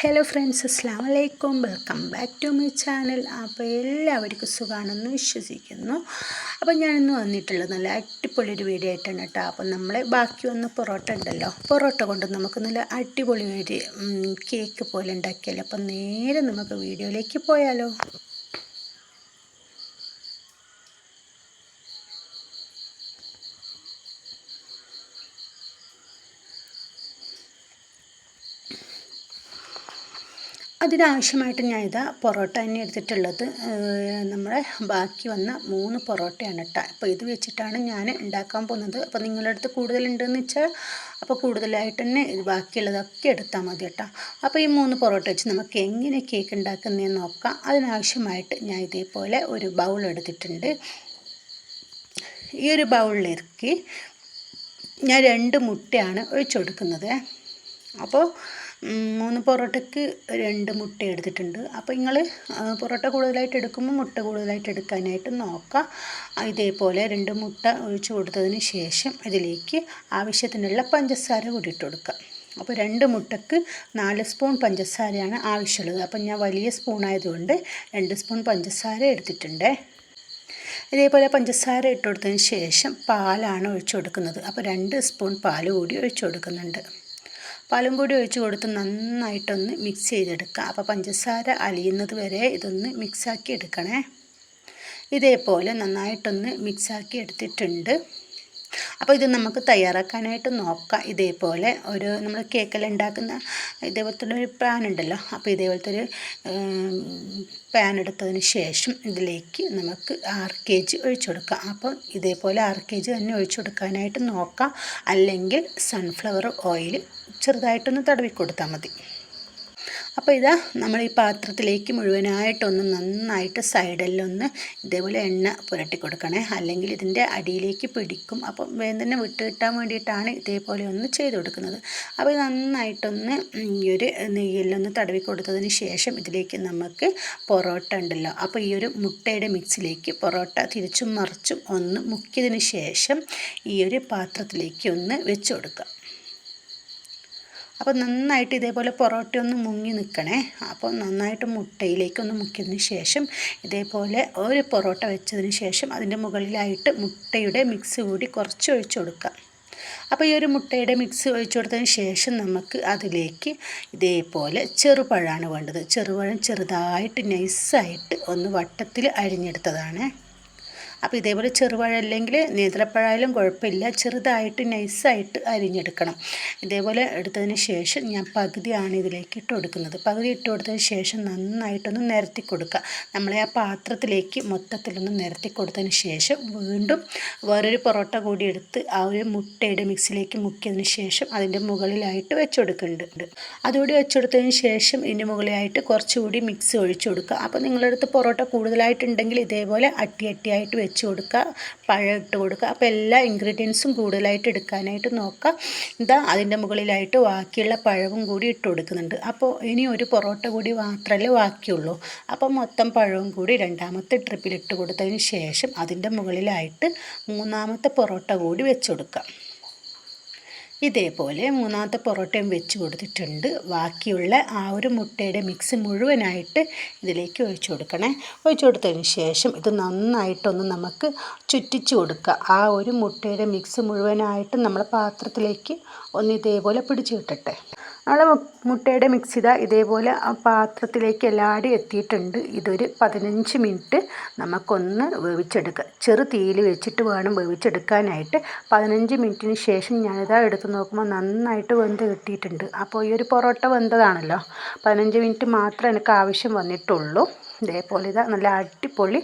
Hello friends അസ്സാം വലൈക്കും welcome back to my channel അപ്പോൾ എല്ലാവർക്കും സുഖമാണെന്ന് വിശ്വസിക്കുന്നു. അപ്പോൾ ഞാനിന്ന് വന്നിട്ടുള്ളത് നല്ല അടിപൊളി ഒരു വീഡിയോ ആയിട്ടാണ് കേട്ടോ. അപ്പോൾ നമ്മൾ ബാക്കി വന്ന പൊറോട്ട ഉണ്ടല്ലോ. പൊറോട്ട കൊണ്ട് നമുക്ക് നല്ല അടിപൊളി ഒരു കേക്ക് പോലെ ഉണ്ടാക്കിയാലോ. അപ്പോൾ നേരെ നമുക്ക് വീഡിയോയിലേക്ക് പോയാലോ. അതിനാവശ്യമായിട്ട് ഞാൻ ഇതാ പൊറോട്ട തന്നെ എടുത്തിട്ടുള്ളത്. നമ്മുടെ ബാക്കി വന്ന മൂന്ന് പൊറോട്ടയാണ് കേട്ടോ അപ്പോൾ ഇത് വെച്ചിട്ടാണ് ഞാൻ ഉണ്ടാക്കാൻ പോകുന്നത്. അപ്പോൾ നിങ്ങളുടെ അടുത്ത് കൂടുതലുണ്ടെന്ന് വെച്ചാൽ അപ്പോൾ കൂടുതലായിട്ട് തന്നെ ബാക്കിയുള്ളതൊക്കെ എടുത്താൽ മതി കേട്ടോ അപ്പോൾ ഈ മൂന്ന് പൊറോട്ട വെച്ച് നമുക്ക് എങ്ങനെ കേക്ക് ഉണ്ടാക്കുന്നതെന്ന് നോക്കാം. അതിനാവശ്യമായിട്ട് ഞാൻ ഇതേപോലെ ഒരു ബൗൾ എടുത്തിട്ടുണ്ട്. ഈ ഒരു ബൗളിലേക്ക് ഞാൻ രണ്ട് മുട്ടയാണ് ഒഴിച്ചു കൊടുക്കുന്നത്. അപ്പോൾ മൂന്ന് പൊറോട്ടയ്ക്ക് രണ്ട് മുട്ട എടുത്തിട്ടുണ്ട്. അപ്പോൾ നിങ്ങൾ പൊറോട്ട കൂടുതലായിട്ട് എടുക്കുമ്പോൾ മുട്ട കൂടുതലായിട്ട് എടുക്കാനായിട്ട് നോക്കുക ഇതേപോലെ രണ്ട് മുട്ട ഒഴിച്ചു കൊടുത്തതിന് ശേഷം ഇതിലേക്ക് ആവശ്യത്തിനുള്ള പഞ്ചസാര കൂടി ഇട്ട് കൊടുക്കുക അപ്പോൾ രണ്ട് മുട്ടക്ക് നാല് സ്പൂൺ പഞ്ചസാരയാണ് ആവശ്യമുള്ളത് അപ്പം ഞാൻ വലിയ സ്പൂൺ ആയതുകൊണ്ട് രണ്ട് സ്പൂൺ പഞ്ചസാര എടുത്തിട്ടുണ്ട്. ഇതേപോലെ പഞ്ചസാര ഇട്ട് കൊടുത്തതിന് ശേഷം പാലാണ് ഒഴിച്ചു കൊടുക്കുന്നത്. അപ്പോൾ രണ്ട് സ്പൂൺ പാൽ കൂടി ഒഴിച്ചു കൊടുക്കുന്നുണ്ട്. പാലും കൂടി ഒഴിച്ച് കൊടുത്ത് നന്നായിട്ടൊന്ന് മിക്സ് ചെയ്തെടുക്കുക അപ്പോൾ പഞ്ചസാര അലിയുന്നത് വരെ ഇതൊന്ന് മിക്സാക്കി എടുക്കണേ. ഇതേപോലെ നന്നായിട്ടൊന്ന് മിക്സാക്കി എടുത്തിട്ടുണ്ട്. അപ്പോൾ ഇത് നമുക്ക് തയ്യാറാക്കാനായിട്ട് നോക്കാം. ഇതേപോലെ ഒരു നമ്മൾ കേക്കെല്ലാം ഉണ്ടാക്കുന്ന ഇതേപോലത്തെ ഒരു പാൻ ഉണ്ടല്ലോ. അപ്പോൾ ഇതേപോലത്തെ ഒരു പാൻ എടുത്തതിന് ശേഷം ഇതിലേക്ക് നമുക്ക് ആറ് കെ ജി ഒഴിച്ചു കൊടുക്കാം. അപ്പോൾ ഇതേപോലെ ആറ് കെ ജി തന്നെ ഒഴിച്ചു കൊടുക്കാനായിട്ട് നോക്കാം. അല്ലെങ്കിൽ സൺഫ്ലവർ ഓയിൽ ചെറുതായിട്ടൊന്ന് തടവി കൊടുത്താൽ മതി. അപ്പോൾ ഇതാ നമ്മൾ ഈ പാത്രത്തിലേക്ക് മുഴുവനായിട്ടൊന്ന് നന്നായിട്ട് സൈഡിലൊന്ന് ഇതേപോലെ എണ്ണ പുരട്ടി കൊടുക്കണേ. അല്ലെങ്കിൽ ഇതിന്റെ അടിയിലേക്ക് പിടിക്കും. അപ്പം വേഗം തന്നെ വിട്ട് കിട്ടാൻ വേണ്ടിയിട്ടാണ് ഇതേപോലെ ഒന്ന് ചെയ്ത് കൊടുക്കുന്നത്. അപ്പോൾ നന്നായിട്ടൊന്ന് ഈ ഒരു നെയ്യിലൊന്ന് തടവി കൊടുത്തതിന് ശേഷം ഇതിലേക്ക് നമുക്ക് പൊറോട്ട ഉണ്ടല്ലോ. അപ്പോൾ ഈ ഒരു മുട്ടയുടെ മിക്സിലേക്ക് പൊറോട്ട തിരിച്ചും മറിച്ചും ഒന്ന് മുക്കിയതിന് ശേഷം ഈ ഒരു പാത്രത്തിലേക്ക് ഒന്ന് വെച്ച് കൊടുക്കുക. അപ്പോൾ നന്നായിട്ട് ഇതേപോലെ പൊറോട്ട ഒന്ന് മുങ്ങി നിൽക്കണേ അപ്പോൾ നന്നായിട്ട് മുട്ടയിലേക്കൊന്ന് മുക്കിയതിന് ശേഷം ഇതേപോലെ ഒരു പൊറോട്ട വെച്ചതിന് ശേഷം അതിന്റെ മുകളിലായിട്ട് മുട്ടയുടെ മിക്സ് കൂടി കുറച്ച് ഒഴിച്ചു കൊടുക്കുക അപ്പോൾ ഈ ഒരു മുട്ടയുടെ മിക്സ് ഒഴിച്ചു കൊടുത്തതിന് ശേഷം നമുക്ക് അതിലേക്ക് ഇതേപോലെ ചെറുപഴമാണ് വേണ്ടത്. ചെറുപഴം ചെറുതായിട്ട് നൈസായിട്ട് ഒന്ന് വട്ടത്തിൽ അരിഞ്ഞെടുത്തതാണ്. അപ്പോൾ ഇതേപോലെ ചെറുപഴ അല്ലെങ്കിൽ നേന്ത്രപ്പഴമായാലും കുഴപ്പമില്ല. ചെറുതായിട്ട് നൈസായിട്ട് അരിഞ്ഞെടുക്കണം. ഇതേപോലെ എടുത്തതിന് ശേഷം ഞാൻ പകുതിയാണ് ഇതിലേക്ക് ഇട്ട് കൊടുക്കുന്നത്. പകുതി ഇട്ട് കൊടുത്തതിന് ശേഷം നന്നായിട്ടൊന്ന് നിരത്തി കൊടുക്കുക. നമ്മളെ ആ പാത്രത്തിലേക്ക് മൊത്തത്തിലൊന്ന് നിരത്തി കൊടുത്തതിന് ശേഷം വീണ്ടും വേറൊരു പൊറോട്ട കൂടി എടുത്ത് ആ ഒരു മുട്ടയുടെ മിക്സിലേക്ക് മുക്കിയതിന് ശേഷം അതിന്റെ മുകളിലായിട്ട് വെച്ചുകൊടുക്കുന്നുണ്ട് അതുകൂടി വെച്ചെടുത്തതിന് ശേഷം ഇതിന്റെ മുകളിലായിട്ട് കുറച്ചുകൂടി മിക്സ് ഒഴിച്ചു കൊടുക്കുക. അപ്പോൾ നിങ്ങളുടെ അടുത്ത് പൊറോട്ട കൂടുതലായിട്ടുണ്ടെങ്കിൽ ഇതേപോലെ അട്ടി അട്ടിയായിട്ട് വെച്ച് കൊടുക്കുക പഴം ഇട്ട് കൊടുക്കുക. അപ്പോൾ എല്ലാ ഇൻഗ്രീഡിയൻസും കൂടുതലായിട്ട് എടുക്കാനായിട്ട് നോക്കുക. ഇതാ അതിന്റെ മുകളിലായിട്ട് ബാക്കിയുള്ള പഴവും കൂടി ഇട്ട് കൊടുക്കുന്നുണ്ട്. അപ്പോൾ ഇനി ഒരു പൊറോട്ട കൂടി മാത്രമല്ലേ ബാക്കിയുള്ളൂ. അപ്പോൾ മൊത്തം പഴവും കൂടി രണ്ടാമത്തെ ട്രിപ്പിൽ ഇട്ട് കൊടുത്തതിന് ശേഷം അതിന്റെ മുകളിലായിട്ട് മൂന്നാമത്തെ പൊറോട്ട കൂടി വെച്ച് കൊടുക്കുക. ഇതേപോലെ മൂന്നാമത്തെ പൊറോട്ടയും വെച്ച് കൊടുത്തിട്ടുണ്ട്. ബാക്കിയുള്ള ആ ഒരു മുട്ടയുടെ മിക്സ് മുഴുവനായിട്ട് ഇതിലേക്ക് ഒഴിച്ചു കൊടുക്കണേ. ഒഴിച്ചു കൊടുത്തതിന് ശേഷം ഇത് നന്നായിട്ടൊന്ന് നമുക്ക് ചുറ്റിച്ച് കൊടുക്കുക. ആ ഒരു മുട്ടയുടെ മിക്സ് മുഴുവനായിട്ട് നമ്മൾ പാത്രത്തിലേക്ക് ഒന്ന് ഇതേപോലെ പിടിച്ചു കിട്ടട്ടെ. നമ്മൾ മുട്ടയുടെ മിക്സ് ഇതാ ഇതേപോലെ ആ പാത്രത്തിലേക്ക് എല്ലാടി എത്തിയിട്ടുണ്ട്. ഇതൊരു പതിനഞ്ച് മിനിറ്റ് നമുക്കൊന്ന് വേവിച്ചെടുക്കുക ചെറു തീയിൽ വെച്ചിട്ട് വേണം വേവിച്ചെടുക്കാനായിട്ട്. പതിനഞ്ച് മിനിറ്റിന് ശേഷം ഞാനിതാ എടുത്ത് നോക്കുമ്പോൾ നന്നായിട്ട് വെന്ത് കിട്ടിയിട്ടുണ്ട്. അപ്പോൾ ഈ ഒരു പൊറോട്ട വെന്തതാണല്ലോ. പതിനഞ്ച് മിനിറ്റ് മാത്രമേ എനിക്ക് ആവശ്യം വന്നിട്ടുള്ളൂ. ഇതേപോലെ ഇതാ നല്ല അടിപൊളി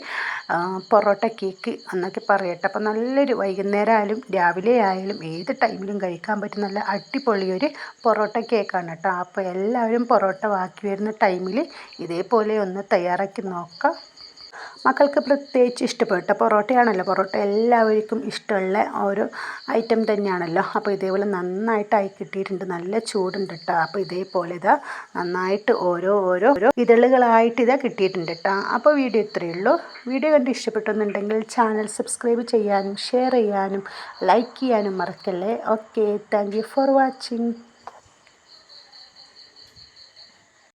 പൊറോട്ട കേക്ക് എന്നൊക്കെ പറയട്ടെ. അപ്പോൾ നല്ലൊരു വൈകുന്നേരം ആയാലും രാവിലെ ആയാലും ഏത് ടൈമിലും കഴിക്കാൻ പറ്റും നല്ല അടിപൊളി ഒരു പൊറോട്ട കേക്കാണ് കേട്ടോ. അപ്പോൾ എല്ലാവരും പൊറോട്ട ബാക്കി വരുന്ന ടൈമിൽ ഇതേപോലെ ഒന്ന് തയ്യാറാക്കി നോക്കാം. മക്കൾക്ക് പ്രത്യേകിച്ച് ഇഷ്ടപ്പെട്ട പൊറോട്ടയാണല്ലോ. പൊറോട്ട എല്ലാവർക്കും ഇഷ്ടമുള്ള ഒരു ഐറ്റം തന്നെയാണല്ലോ. അപ്പോൾ ഇതേപോലെ നന്നായിട്ട് ആയി കിട്ടിയിട്ടുണ്ട്. നല്ല ചൂടുണ്ട് കേട്ടോ അപ്പോൾ ഇതേപോലെ ഇതാ നന്നായിട്ട് ഓരോ ഓരോ ഓരോ ഇതളുകളായിട്ട് ഇതാ കിട്ടിയിട്ടുണ്ട് കേട്ടോ അപ്പോൾ വീഡിയോ ഇത്രയേ ഉള്ളൂ. വീഡിയോ കണ്ട് ഇഷ്ടപ്പെട്ടെന്നുണ്ടെങ്കിൽ ചാനൽ സബ്സ്ക്രൈബ് ചെയ്യാനും ഷെയർ ചെയ്യാനും ലൈക്ക് ചെയ്യാനും മറക്കല്ലേ. ഓക്കെ. Thank for watching.